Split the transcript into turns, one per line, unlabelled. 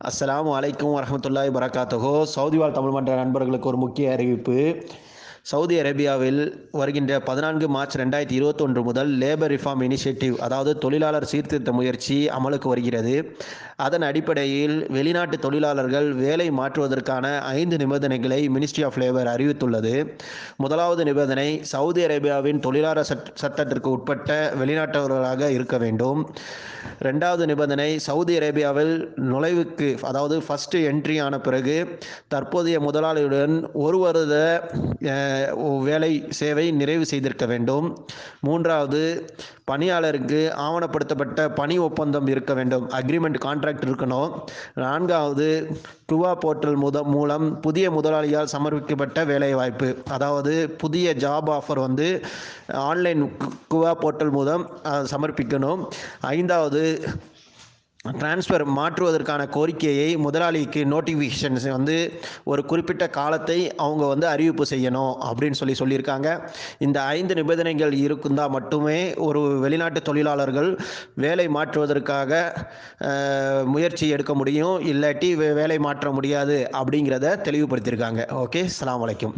அஸ்லாம் அலைக்கும் வரமத்துல்லாய் வரகாத்தகோ சவுதி வாழ் தமிழ் மன்ற நண்பர்களுக்கு ஒரு முக்கிய அறிவிப்பு. சவுதி அரேபியாவில் வருகின்ற பதினான்கு மார்ச் ரெண்டாயிரத்தி இருபத்தொன்று முதல் லேபர் ரிஃபார்ம் இனிஷியேட்டிவ் அதாவது தொழிலாளர் சீர்திருத்த முயற்சி அமலுக்கு வருகிறது. அதன் அடிப்படையில் வெளிநாட்டு தொழிலாளர்கள் வேலை மாற்றுவதற்கான ஐந்து நிபந்தனைகளை மினிஸ்ட்ரி ஆஃப் லேபர் அறிவித்துள்ளது. முதலாவது நிபந்தனை சவுதி அரேபியாவின் தொழிலாளர் சட் சட்டத்திற்கு உட்பட்ட வெளிநாட்டவர்களாக இருக்க வேண்டும். ரெண்டாவது நிபந்தனை சவுதி அரேபியாவில் நுழைவுக்கு அதாவது ஃபஸ்ட்டு என்ட்ரி ஆன பிறகு தற்போதைய முதலாளியுடன் ஒரு வருட வேலை சேவை நிறைவு செய்திருக்க வேண்டும். மூன்றாவது பணியாளருக்கு ஆவணப்படுத்தப்பட்ட பணி ஒப்பந்தம் இருக்க வேண்டும். அக்ரிமெண்ட் கான்ட்ராக்ட் இருக்கணும். நான்காவது டுவா போர்ட்டல் முத மூலம் புதிய முதலாளியால் சமர்ப்பிக்கப்பட்ட வேலைவாய்ப்பு. அதாவது புதிய ஜாப் ஆஃபர் வந்து ஆன்லைன் குவா போர்ட்டல் மூலம் சமர்ப்பிக்கணும். ஐந்தாவது டிரான்ஸ்ஃபர் மாற்றுவதற்கான கோரிக்கையை முதலாளிக்கு நோட்டிஃபிகேஷன்ஸ் வந்து ஒரு குறிப்பிட்ட காலத்தை அவங்க வந்து அறிவிப்பு செய்யணும் அப்படின்னு சொல்லி சொல்லியிருக்காங்க. இந்த ஐந்து நிபந்தனைகள் இருந்தால் மட்டுமே ஒரு வெளிநாட்டு தொழிலாளர்கள் வேலை மாற்றுவதற்காக முயற்சி எடுக்க முடியும். இல்லாட்டி வே- வேலை மாற்ற முடியாது அப்படிங்கிறத தெளிவுபடுத்தியிருக்காங்க. ஓகே அலாம் வலைக்கம்